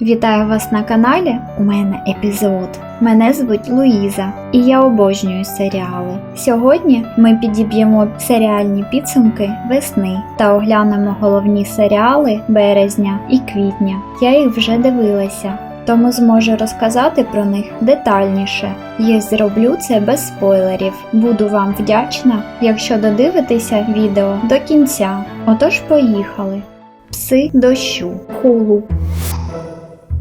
Вітаю вас на каналі. У мене епізод. Мене звуть Луїза, і я обожнюю серіали. Сьогодні ми підіб'ємо серіальні підсумки весни та оглянемо головні серіали березня і квітня. Я їх вже дивилася. Тому зможу розказати про них детальніше. Я зроблю це без спойлерів. Буду вам вдячна, якщо додивитеся відео до кінця. Отож, поїхали. Пси дощу. Хулу.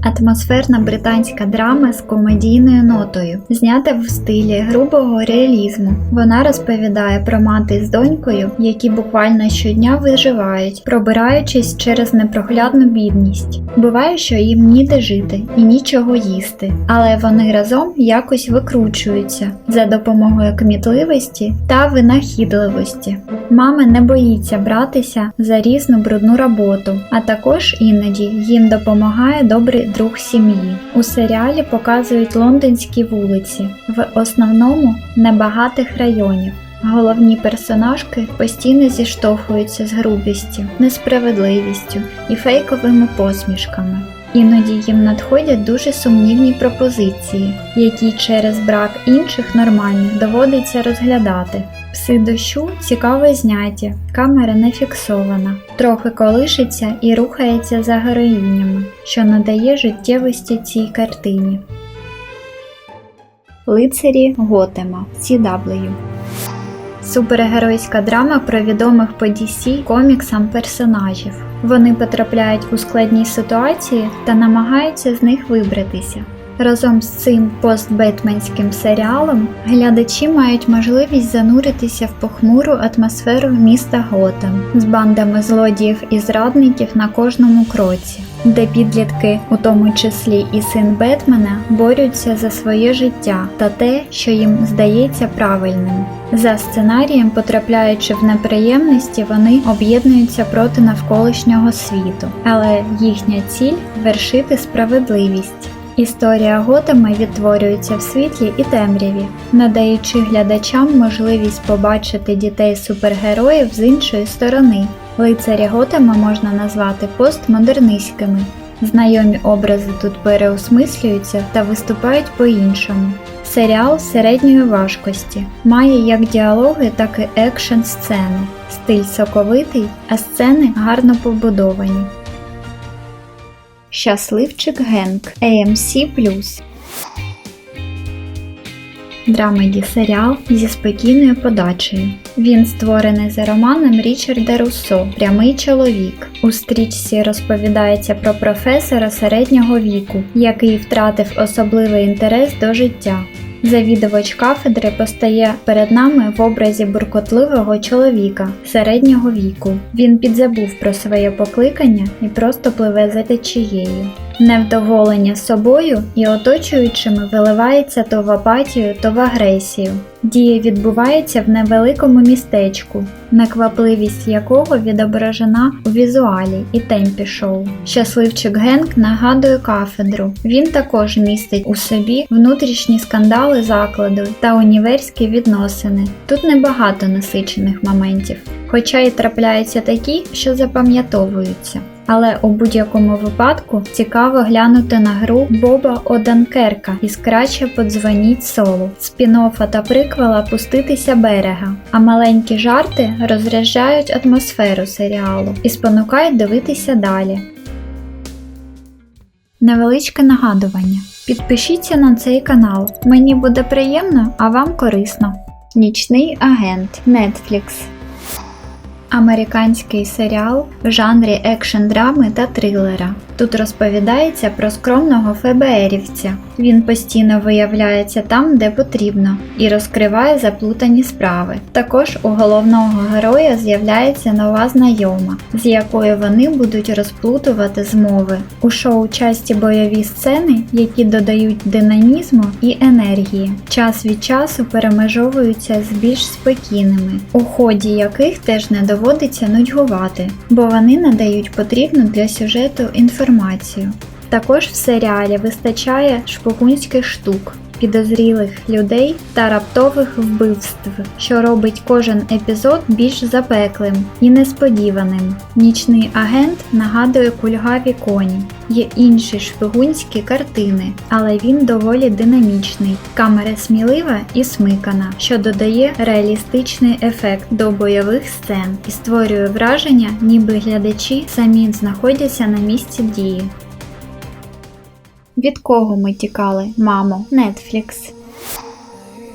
Атмосферна британська драма з комедійною нотою, знята в стилі грубого реалізму. Вона розповідає про мати з донькою, які буквально щодня виживають, пробираючись через непроглядну бідність. Буває, що їм ніде жити і нічого їсти, але вони разом якось викручуються за допомогою кмітливості та винахідливості. Мама не боїться братися за різну брудну роботу, а також іноді їм допомагає добрий друг сім'ї. У серіалі показують лондонські вулиці, в основному небагатих районів. Головні персонажки постійно зіштовхуються з грубістю, несправедливістю і фейковими посмішками. Іноді їм надходять дуже сумнівні пропозиції, які через брак інших нормальних доводиться розглядати. Пси дощу цікаво зняті, камера не фіксована, трохи колишиться і рухається за героїнями, що надає життєвості цій картині. Лицарі Готема CW Супергеройська драма про відомих по DC коміксам персонажів. Вони потрапляють у складні ситуації та намагаються з них вибратися. Разом з цим постбетменським серіалом глядачі мають можливість зануритися в похмуру атмосферу міста Готем з бандами злодіїв і зрадників на кожному кроці, де підлітки, у тому числі і син Бетмена, борються за своє життя та те, що їм здається правильним. За сценарієм, потрапляючи в неприємності, вони об'єднуються проти навколишнього світу, але їхня ціль вершити справедливість. Історія Готема відтворюється в світлі і темряві, надаючи глядачам можливість побачити дітей супергероїв з іншої сторони. Лицарі Готема можна назвати постмодернистськими. Знайомі образи тут переосмислюються та виступають по-іншому. Серіал середньої важкості має як діалоги, так і екшн сцени. Стиль соковитий, а сцени гарно побудовані. Щасливчик Генк AMC Драмеді серіал зі спокійною подачею. Він створений за романом Річарда Руссо Прямий чоловік. У стрічці розповідається про професора середнього віку, який втратив особливий інтерес до життя. Завідувач кафедри постає перед нами в образі буркотливого чоловіка середнього віку. Він підзабув про своє покликання і просто пливе за течією. Невдоволення собою і оточуючими виливається то в апатію, то в агресію. Дія відбувається в невеликому містечку, неквапливість якого відображена у візуалі і темпі шоу. Щасливчик Генк нагадує кафедру. Він також містить у собі внутрішні скандали закладу та універські відносини. Тут небагато насичених моментів, хоча й трапляються такі, що запам'ятовуються. Але у будь-якому випадку цікаво глянути на гру Боба Оданкерка із краще подзвоніть солу, спін-оффа та приквела пуститися берега, а маленькі жарти розряджають атмосферу серіалу і спонукають дивитися далі. Невеличке нагадування. Підпишіться на цей канал. Мені буде приємно, а вам корисно. Нічний агент Netflix Американський серіал в жанрі екшн драми та трилера. Тут розповідається про скромного ФБРівця. Він постійно виявляється там, де потрібно, і розкриває заплутані справи. Також у головного героя з'являється нова знайома, з якою вони будуть розплутувати змови. У шоу часті бойові сцени, які додають динамізму і енергії. Час від часу перемежовуються з більш спокійними, у ході яких теж не доводиться нудьгувати, бо вони надають потрібну для сюжету інформацію. Також в серіалі вистачає шпигунських штук. Підозрілих людей та раптових вбивств, що робить кожен епізод більш запеклим і несподіваним. Нічний агент нагадує кульгаві коні. Є інші шпигунські картини, але він доволі динамічний. Камера смілива і смикана, що додає реалістичний ефект до бойових сцен і створює враження, ніби глядачі самі знаходяться на місці дії. Від кого ми тікали, мамо? Netflix.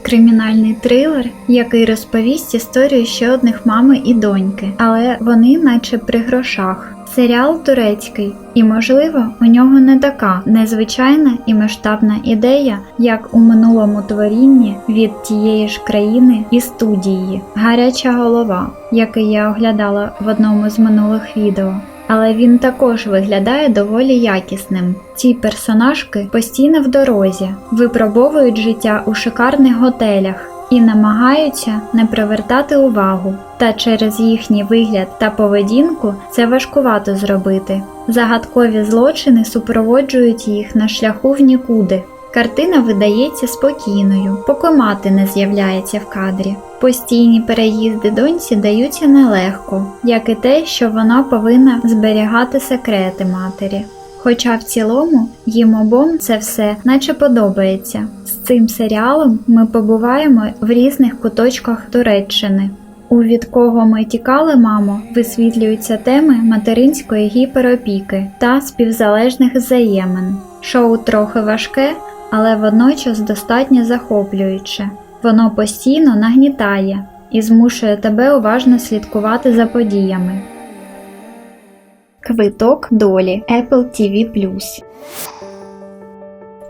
Кримінальний трилер, який розповість історію ще одних мами і доньки, але вони наче при грошах. Серіал турецький, і, можливо, у нього не така незвичайна і масштабна ідея, як у минулому творінні від тієї ж країни і студії Гаряча голова, який я оглядала в одному з минулих відео. Але він також виглядає доволі якісним. Ці персонажки постійно в дорозі, випробовують життя у шикарних готелях і намагаються не привертати увагу. Та через їхній вигляд та поведінку це важкувато зробити. Загадкові злочини супроводжують їх на шляху в нікуди. Картина видається спокійною, поки мати не з'являється в кадрі. Постійні переїзди доньці даються нелегко, як і те, що вона повинна зберігати секрети матері. Хоча в цілому їм обом це все наче подобається. З цим серіалом ми побуваємо в різних куточках Туреччини. У від кого ми тікали, мамо, висвітлюються теми материнської гіперопіки та співзалежних взаємин. Шоу трохи важке, але водночас достатньо захоплююче. Воно постійно нагнітає і змушує тебе уважно слідкувати за подіями. Квиток долі Apple TV+.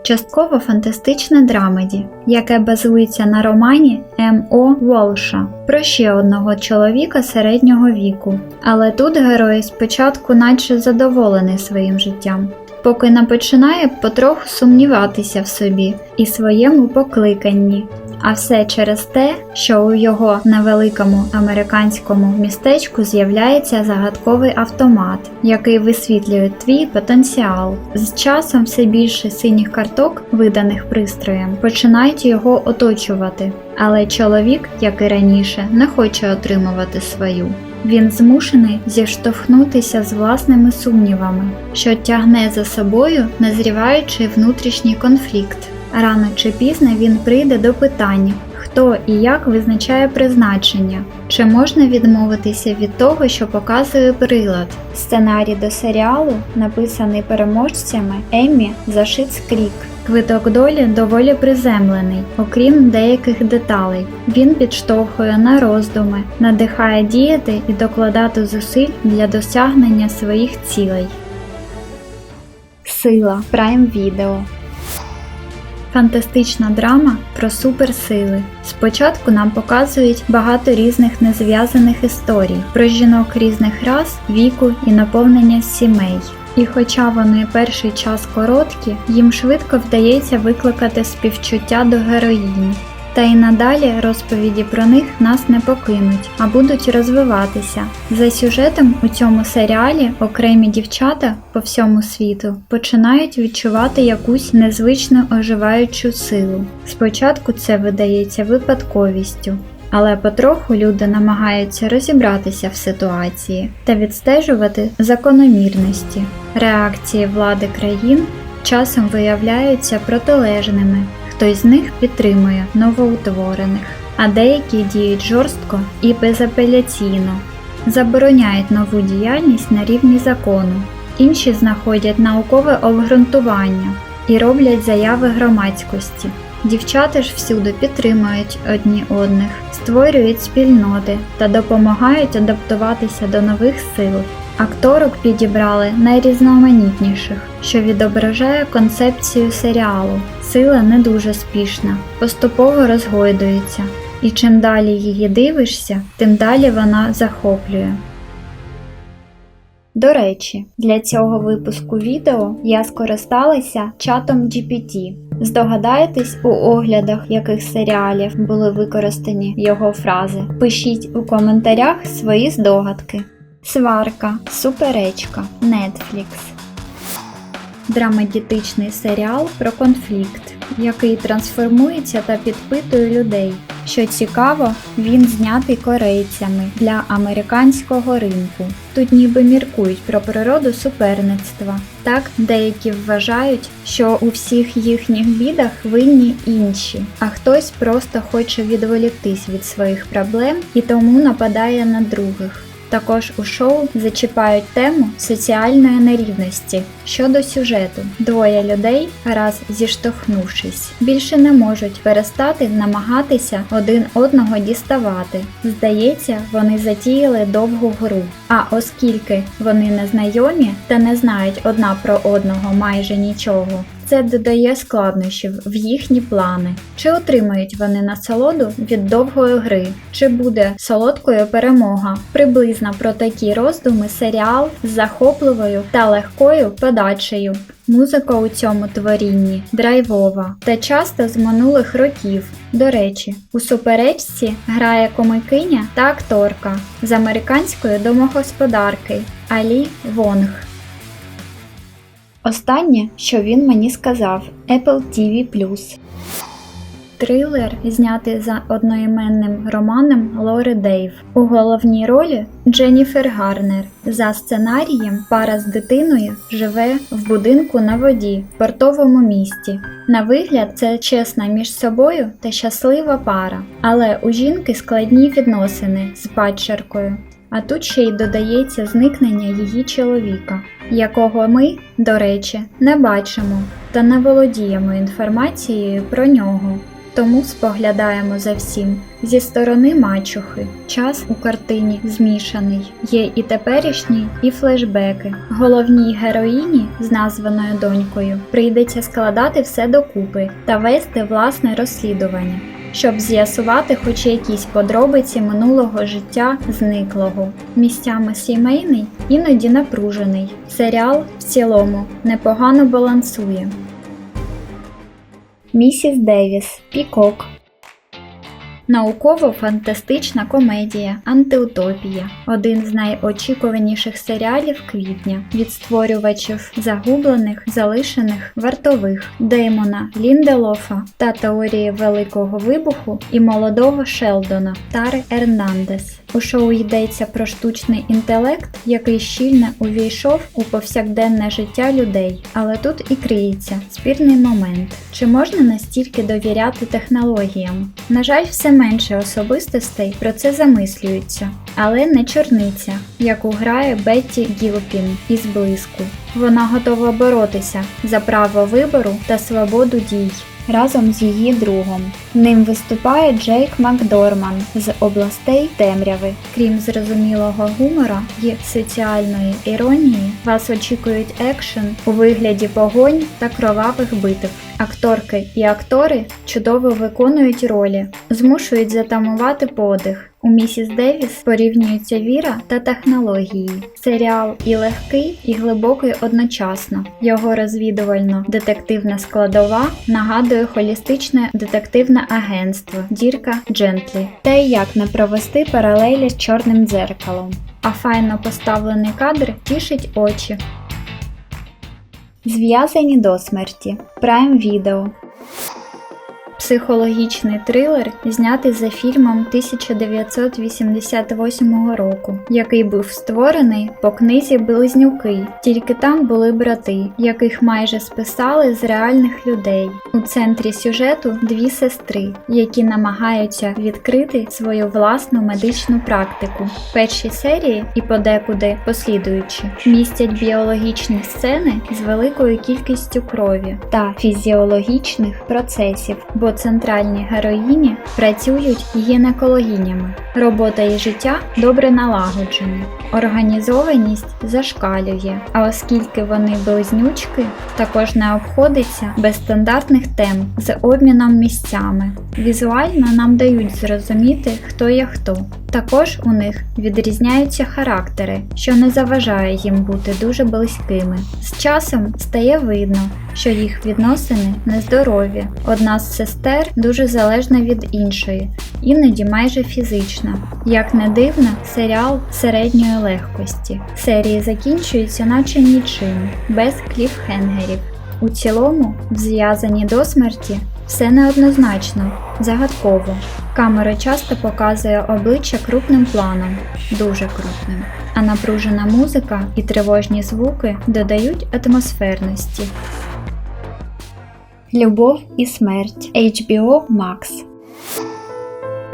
Частково фантастичне драмеді, яке базується на романі М.О. Волша про ще одного чоловіка середнього віку. Але тут герой спочатку наче задоволений своїм життям, поки не починає потроху сумніватися в собі і своєму покликанні. А все через те, що у його невеликому американському містечку з'являється загадковий автомат, який висвітлює твій потенціал. З часом все більше синіх карток, виданих пристроєм, починають його оточувати. Але чоловік, як і раніше, не хоче отримувати свою. Він змушений зіштовхнутися з власними сумнівами, що тягне за собою назріваючий внутрішній конфлікт. Рано чи пізно він прийде до питання, хто і як визначає призначення, чи можна відмовитися від того, що показує прилад. Сценарій до серіалу написаний переможцями Еммі за Шиц Крік. Квиток долі доволі приземлений, окрім деяких деталей. Він підштовхує на роздуми, надихає діяти і докладати зусиль для досягнення своїх цілей. Сила Prime Video Фантастична драма про суперсили. Спочатку нам показують багато різних незв'язаних історій про жінок різних рас, віку і наповнення сімей. І хоча вони перший час короткі, їм швидко вдається викликати співчуття до героїні. Та й надалі розповіді про них нас не покинуть, а будуть розвиватися. За сюжетом у цьому серіалі окремі дівчата по всьому світу починають відчувати якусь незвичну оживаючу силу. Спочатку це видається випадковістю. Але потроху люди намагаються розібратися в ситуації та відстежувати закономірності. Реакції влади країн часом виявляються протилежними. Хтось з них підтримує новоутворених, а деякі діють жорстко і безапеляційно, забороняють нову діяльність на рівні закону, інші знаходять наукове обґрунтування і роблять заяви громадськості. Дівчата ж всюди підтримують одні одних, створюють спільноти та допомагають адаптуватися до нових сил. Акторок підібрали найрізноманітніших, що відображає концепцію серіалу. Сила не дуже спішна, поступово розгойдується, і чим далі її дивишся, тим далі вона захоплює. До речі, для цього випуску відео я скористалася чатом GPT. Здогадаєтесь у оглядах, яких серіалів були використані його фрази. Пишіть у коментарях свої здогадки. Сварка, суперечка, Netflix. драмедітичний серіал про конфлікт, який трансформується та підпитує людей. Що цікаво, він знятий корейцями для американського ринку. Тут ніби міркують про природу суперництва. Так, деякі вважають, що у всіх їхніх бідах винні інші, а хтось просто хоче відволіктись від своїх проблем і тому нападає на других. Також у шоу зачіпають тему соціальної нерівності щодо сюжету. Двоє людей, раз зіштовхнувшись, більше не можуть перестати намагатися один одного діставати. Здається, вони затіяли довгу гру. А оскільки вони не знайомі та не знають одна про одного майже нічого, це додає складнощів в їхні плани. Чи отримають вони насолоду від довгої гри, чи буде солодкою перемога? Приблизно про такі роздуми серіал з захопливою та легкою подачею. Музика у цьому творінні драйвова та часто з минулих років. До речі, у суперечці грає комикиня та акторка з американської домогосподарки Алі Вонг. Останнє, що він мені сказав, Apple TV+. Трилер знятий за одноіменним романом Лори Дейв. У головній ролі Дженніфер Гарнер. За сценарієм пара з дитиною живе в будинку на воді в портовому місті. На вигляд це чесна між собою та щаслива пара, але у жінки складні відносини з падчеркою. А тут ще й додається зникнення її чоловіка, якого ми, до речі, не бачимо та не володіємо інформацією про нього. Тому споглядаємо за всім зі сторони мачухи. Час у картині змішаний. Є і теперішні, і флешбеки. Головній героїні з названою донькою прийдеться складати все докупи та вести власне розслідування щоб з'ясувати хоч якісь подробиці минулого життя зниклого. Місцями сімейний, іноді напружений. Серіал в цілому непогано балансує. Місіс Девіс Пікок Науково-фантастична комедія Антиутопія один з найочікуваніших серіалів квітня від створювачів загублених, залишених вартових Деймона Лінделофа та теорії Великого Вибуху і молодого Шелдона Тари Ернандес. У шоу йдеться про штучний інтелект, який щільно увійшов у повсякденне життя людей. Але тут і криється спірний момент: чи можна настільки довіряти технологіям? На жаль, все менше особистостей про це замислюються, але не чорниця, яку грає Бетті Гілпін із блиску. Вона готова боротися за право вибору та свободу дій разом з її другом. Ним виступає Джейк Макдорман з областей темряви. Крім зрозумілого гумора і соціальної іронії, вас очікують екшен у вигляді погонь та кровавих битв. Акторки і актори чудово виконують ролі, змушують затамувати подих. У місіс Девіс порівнюються віра та технології. Серіал і легкий, і глибокий одночасно. Його розвідувально-детективна складова нагадує холістичне детективне агентство Дірка Джентлі. Й як не провести паралелі з чорним дзеркалом. А файно поставлений кадр тішить очі. Зв'язані до смерті. Prime Video Психологічний трилер знятий за фільмом 1988 року, який був створений по книзі Близнюки. Тільки там були брати, яких майже списали з реальних людей. У центрі сюжету дві сестри, які намагаються відкрити свою власну медичну практику. Перші серії і подекуди послідуючі містять біологічні сцени з великою кількістю крові та фізіологічних процесів. бо центральні героїні працюють гінекологинями. Робота і життя добре налагоджені, організованість зашкалює. А оскільки вони близнючки, також не обходиться без стандартних тем з обміном місцями. Візуально нам дають зрозуміти, хто є хто. Також у них відрізняються характери, що не заважає їм бути дуже близькими. З часом стає видно, що їх відносини нездорові. Одна з сестер дуже залежна від іншої, іноді майже фізична. Як не дивно, серіал середньої легкості. Серії закінчуються наче нічим, без кліфхенгерів. У цілому, в зв'язані до смерті, все неоднозначно, загадково. Камера часто показує обличчя крупним планом, дуже крупним, а напружена музика і тривожні звуки додають атмосферності. Любов і смерть HBO Max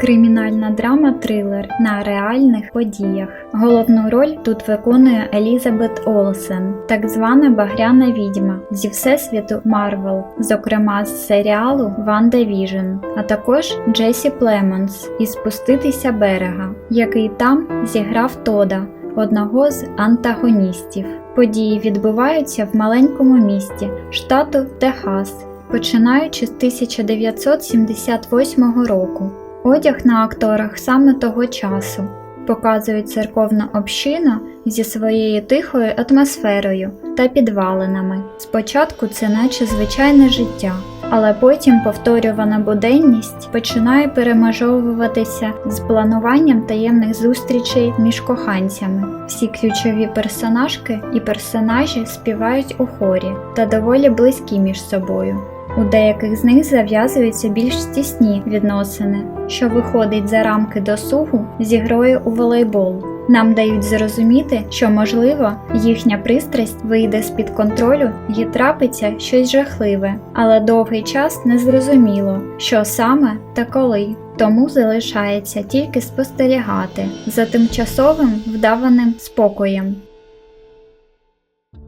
Кримінальна драма трилер на реальних подіях. Головну роль тут виконує Елізабет Олсен, так звана багряна відьма зі всесвіту Марвел, зокрема з серіалу Ванда Віжн, а також Джесі Племонс із Спуститися берега, який там зіграв Тода, одного з антагоністів. Події відбуваються в маленькому місті штату Техас, починаючи з 1978 року. Одяг на акторах саме того часу показують церковна община зі своєю тихою атмосферою та підвалинами. Спочатку це наче звичайне життя, але потім повторювана буденність починає перемежовуватися з плануванням таємних зустрічей між коханцями. Всі ключові персонажки і персонажі співають у хорі та доволі близькі між собою. У деяких з них зав'язуються більш стісні відносини, що виходить за рамки досугу зі грою у волейбол. Нам дають зрозуміти, що можливо їхня пристрасть вийде з під контролю і трапиться щось жахливе, але довгий час не зрозуміло, що саме та коли. Тому залишається тільки спостерігати за тимчасовим вдаваним спокоєм.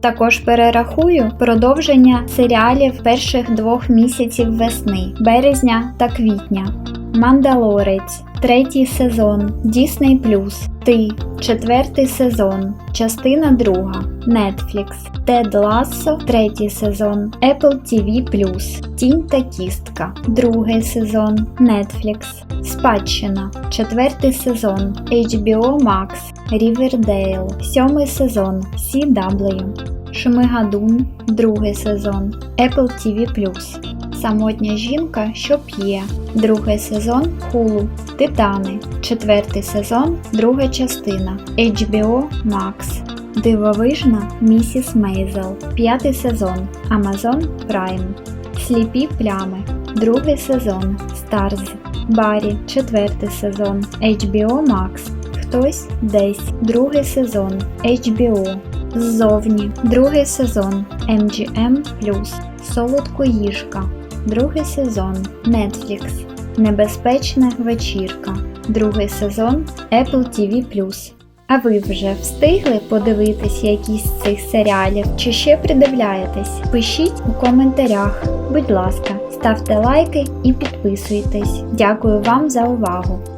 Також перерахую продовження серіалів перших двох місяців весни, березня та квітня. Мандалорець, третій сезон, Disney+, Ти, четвертий сезон, частина друга, Netflix, Тед Лассо, третій сезон, Apple TV+, Тінь та кістка, другий сезон, Netflix, Спадщина, четвертий сезон, HBO Max, Рівердейл, сьомий сезон, CW, Шмигадун, другий сезон, Apple TV+, Самотня жінка, що п'є, другий сезон. Hulu, Титани, четвертий сезон, друга частина, HBO Max, Дивовижна Місіс Мейзел, п'ятий сезон, Amazon Prime, Сліпі плями, другий сезон, Starz, Барі, четвертий сезон, HBO Max, Хтось десь, другий сезон, HBO, Ззовні, другий сезон, MGM+, Солодкоїжка, другий сезон, Netflix, Небезпечна вечірка, другий сезон, Apple TV+. А ви вже встигли подивитись якісь з цих серіалів чи ще придивляєтесь? Пишіть у коментарях, будь ласка, ставте лайки і підписуйтесь. Дякую вам за увагу!